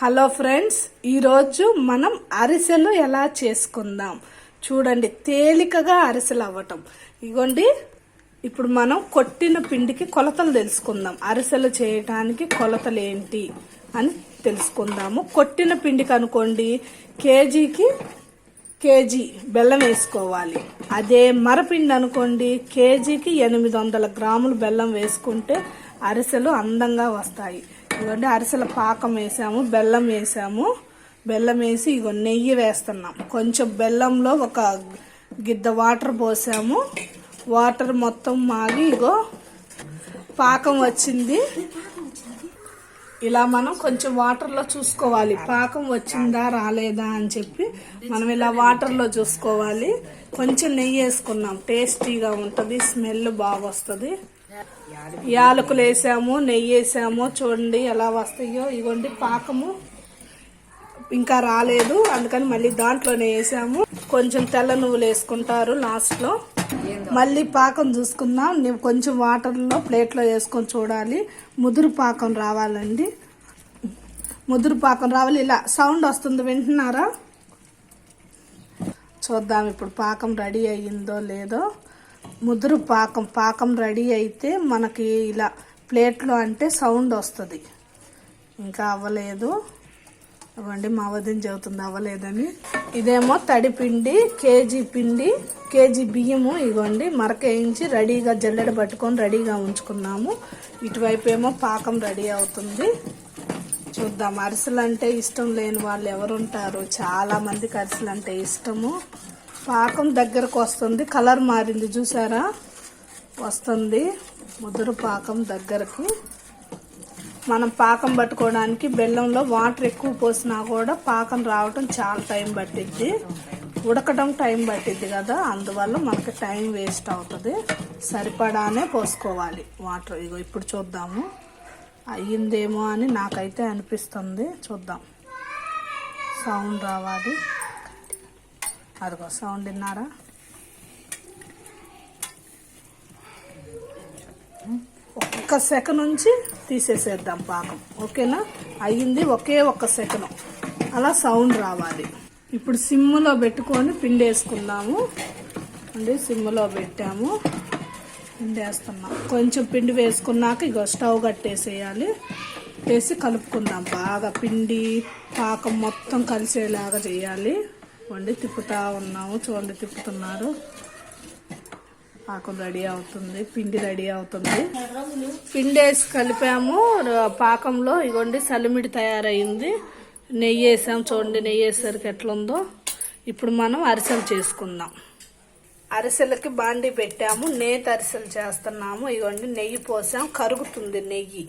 Hello friends ఈరోజు మనం అరిసెలు ఎలా చేసుకుందాం? చూడండి తేలికగా అరిసెలు అవ్వటం. ఇగోండి ఇప్పుడు మనం కొట్టిన పిండికి కొలతలు తెలుసుకుందాం. అరిసెలు చేయటానికి కొలతలు ఏంటి అని తెలుసుకుందాము. కొట్టిన పిండికి అనుకోండి కేజీకి కేజీ బెల్లం వేసుకోవాలి. అదే మరపిండి అనుకోండి కేజీకి ఎనిమిది వందల గ్రాములు బెల్లం వేసుకుంటే అరిసెలు అందంగా వస్తాయి. ఇదిగోండి అరిసెల పాకం వేసాము బెల్లం వేసాము. బెల్లం వేసి ఇగో నెయ్యి వేస్తున్నాం. కొంచెం బెల్లంలో ఒక గిద్ద వాటర్ పోసాము. వాటర్ మొత్తం మాగి ఇగో పాకం వచ్చింది. ఇలా మనం కొంచెం వాటర్లో చూసుకోవాలి. పాకం వచ్చిందా రాలేదా అని చెప్పి మనం ఇలా వాటర్లో చూసుకోవాలి. కొంచెం నెయ్యి వేసుకున్నాం. టేస్టీగా ఉంటుంది స్మెల్ బాగా వస్తుంది యాలకులు వేసాము నెయ్యి వేసాము చూడండి ఎలా వస్తాయో. ఇగోండి పాకము. ఇంకా రాలేదు అందుకని మళ్ళీ దాంట్లోనే వేసాము. కొంచెం తెల్ల నువ్వులు వేసుకుంటారు లాస్ట్లో. మళ్ళీ పాకం చూసుకుందాం. నువ్వు కొంచెం వాటర్లో ప్లేట్లో వేసుకొని చూడాలి. ముదురు పాకం రావాలండి. ముదురు పాకం రావాలి. ఇలా సౌండ్ వస్తుంది వింటున్నారా? చూద్దాం ఇప్పుడు పాకం రెడీ అయ్యిందో లేదో. ముదురు పాకం పాకం రెడీ అయితే మనకి ఇలా ప్లేట్లో అంటే సౌండ్ వస్తుంది. ఇంకా అవ్వలేదు. ఇవ్వండి మా వదిన చెబుతుంది అవ్వలేదని. ఇదేమో తడి పిండి కేజీ పిండి కేజీ బియ్యము ఇగోండి మరకేయించి రెడీగా జల్లెడ పట్టుకొని రెడీగా ఉంచుకున్నాము. ఇటువైపు ఏమో పాకం రెడీ అవుతుంది. చూద్దాం. అరిసెలు అంటే ఇష్టం లేని వాళ్ళు ఎవరుంటారు? చాలామందికి అరిసెలు అంటే ఇష్టము. పాకం దగ్గరకు వస్తుంది. కలర్ మారింది చూసారా? వస్తుంది. ముదురు పాకం దగ్గరకి. మనం పాకం పట్టుకోవడానికి బెల్లంలో వాటర్ ఎక్కువ పోసినా కూడా పాకం రావటం చాలా టైం పట్టిద్ది. ఉడకడం టైం పట్టిద్ది కదా. అందువల్ల మనకి టైం వేస్ట్ అవుతుంది. సరిపడానే పోసుకోవాలి వాటర్. ఇగో ఇప్పుడు చూద్దాము. అయ్యిందేమో అని నాకైతే అనిపిస్తుంది. చూద్దాం. సౌండ్ రావాలి. అదిగో సౌండ్ విన్నారా? ఒక్క సెకండ్ నుంచి తీసేసేద్దాం పాకం. ఓకేనా? అయ్యింది ఒకే ఒక్క సెకండ్. అలా సౌండ్ రావాలి. ఇప్పుడు సిమ్లో పెట్టుకొని పిండి వేసుకుందాము అండి సిమ్లో పెట్టాము. పిండి వేస్తున్నాం కొంచెం పిండి వేసుకున్నాక ఇక స్టవ్ కట్టేసేయాలి. వేసి కలుపుకుందాం. బాగా పిండి పాకం మొత్తం కలిసేలాగా చేయాలి. వండి తిప్పుతా ఉన్నాము చూడండి తిప్పుతున్నారు. పాకం రెడీ అవుతుంది పిండి రెడీ అవుతుంది. పిండి వేసి కలిపాము పాకంలో ఇగోండి సలిమిడి తయారైంది. నెయ్యి వేసాం చూడండి నెయ్యి వేసరికి ఎట్లుందో. ఇప్పుడు మనం అరిసెలు చేసుకుందాం. అరిసెలకి బాండి పెట్టాము నేతి అరిసెలు చేస్తున్నాము. ఇగోండి నెయ్యి పోసాం కరుగుతుంది నెయ్యి.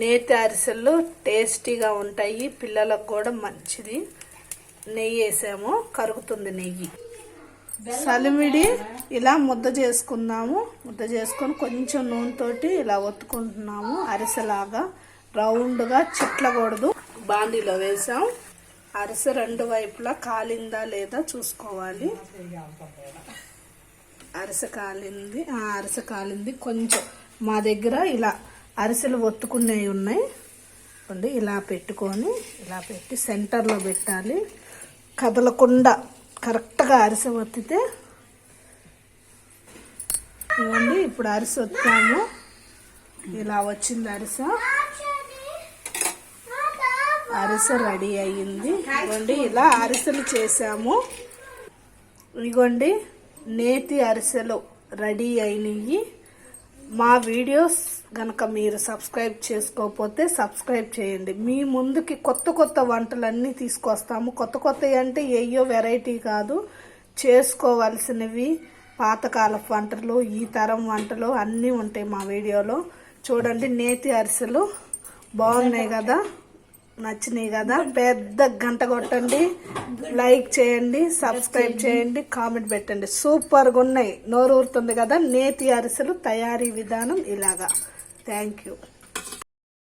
నేతి అరిసెలు టేస్టీగా ఉంటాయి పిల్లలకు కూడా మంచిది. నెయ్యి వేసాము కరుగుతుంది నెయ్యి. సలిమిడి ఇలా ముద్ద చేసుకుందాము. ముద్ద చేసుకొని కొంచెం నూనెతోటి ఇలా ఒత్తుకుంటున్నాము. అరిసెలాగా రౌండ్గా చిట్లకూడదు. బాండీలో వేసాం. అరిసె రెండు వైపులా కాలిందా లేదా చూసుకోవాలి. అరిసె కాలింది. ఆ అరిసె కాలింది. కొంచెం మా దగ్గర ఇలా అరిసెలు ఒత్తుకునేవి ఉన్నాయి. ఇలా పెట్టుకొని ఇలా పెట్టి సెంటర్లో పెట్టాలి. కదలకుండా కరెక్ట్గా అరిసె వత్తితే ఇవ్వండి ఇప్పుడు అరిసె వత్తాము ఇలా వచ్చింది అరిసె. అరిసె రెడీ అయ్యింది. ఇవ్వండి ఇలా అరిసెలు చేసాము. ఇగోండి నేతి అరిసెలు రెడీ అయినవి మా వీడియోస్ గనక మీరు సబ్స్క్రైబ్ చేసుకోకపోతే సబ్స్క్రైబ్ చేయండి. మీ ముందుకి కొత్త కొత్త వంటలన్నీ తీసుకొస్తాము. కొత్త కొత్త అంటే ఏయో వెరైటీ కాదు. చేసుకోవాల్సినవి పాతకాల వంటలు ఈ తరం వంటలు అన్నీ ఉంటాయి మా వీడియోలో. చూడండి నేతి అరిసెలు బాగున్నాయి కదా? నచ్చినాయి కదా పెద్ద గంట కొట్టండి లైక్ చేయండి సబ్స్క్రైబ్ చేయండి కామెంట్ పెట్టండి. సూపర్గా ఉన్నాయి. నోరు ఊరుతుంది కదా నేతి అరిసెలు తయారీ విధానం ఇలాగా. Thank you